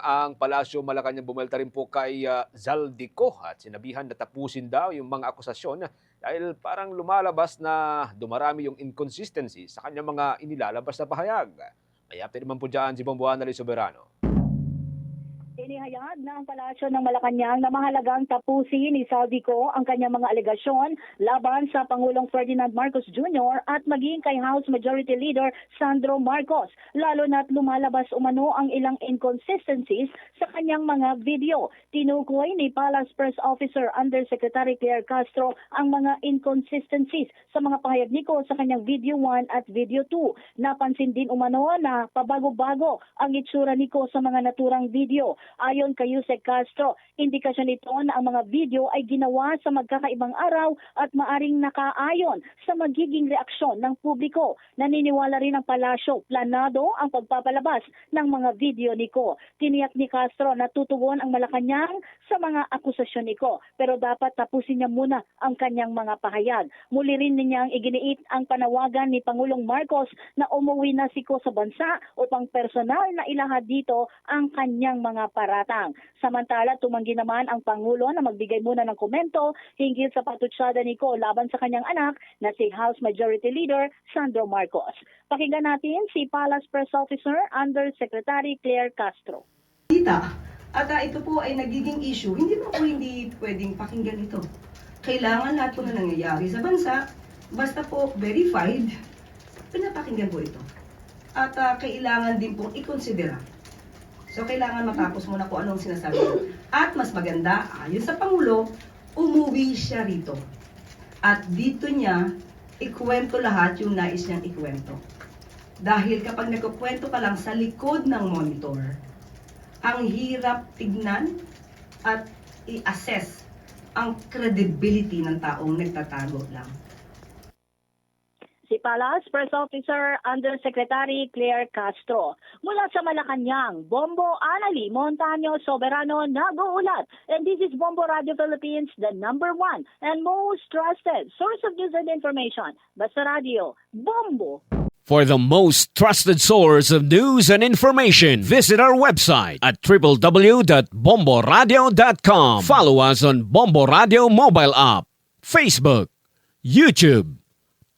Ang Palasyo Malacanang bumalta rin po kay ah, Zaldico at sinabihan na tapusin daw yung mga akusasyon dahil parang lumalabas na dumarami yung inconsistency sa kanyang mga inilalabas na pahayag. May update naman po dyan si Bomboana Soberano. Inihayag na ang palasyo ng Malacanang na mahalagang tapusin ni Saldico ang kanyang mga alegasyon laban sa Pangulong Ferdinand Marcos Jr. at maging kay House Majority Leader Sandro Marcos, lalo na't lumalabas umano ang ilang inconsistencies sa kanyang mga video. Tinukoy ni Palace Press Officer Undersecretary Claire Castro ang mga inconsistencies sa mga pahayag niko sa kanyang video 1 at video 2. Napansin din umano na pabago-bago ang itsura niko sa mga naturang video. Ayon kay Yusek Castro, indikasyon ito na ang mga video ay ginawa sa magkakaibang araw at maaring nakaayon sa magiging reaksyon ng publiko. Naniniwala rin ang palasyo, planado ang pagpapalabas ng mga video niko. Tiniyak ni Castro na tutugon ang Malacanang sa mga akusasyon niko pero dapat tapusin niya muna ang kanyang mga pahayag. Muli rin niyang iginiit ang panawagan ni Pangulong Marcos na umuwi na siko sa bansa upang personal na ilahad dito ang kanyang mga paratang. Samantala, tumanggi naman ang Pangulo na magbigay muna ng komento hinggil sa patutsada ni Ko laban sa kanyang anak na si House Majority Leader Sandro Marcos. Pakinggan natin si Palace Press Officer Undersecretary Claire Castro. balita. At ah, ito po ay nagiging issue. Hindi po po hindi pwedeng pakinggan ito. Kailangan lahat po na nangyayari sa bansa, basta po verified, pinapakinggan po ito. At ah, kailangan din pong ikonsidera. So, kailangan matapos muna kung anong sinasabi. At mas maganda, ayon sa Pangulo, umuwi siya rito. At dito niya, ikwento lahat yung nais niyang ikwento. Dahil kapag nagkukwento ka lang sa likod ng monitor, ang hirap tignan at i-assess ang credibility ng taong nagtatago lang. Si Palace Press Officer Undersecretary Claire Castro. Mula sa Malacanang, Bombo Anali Montaño Soberano nag-uulat. And this is Bombo Radio Philippines, the number one and most trusted source of news and information. Basta Radio, Bombo! For the most trusted source of news and information, visit our website at www.bomboradio.com. Follow us on Bombo Radio mobile app, Facebook, YouTube,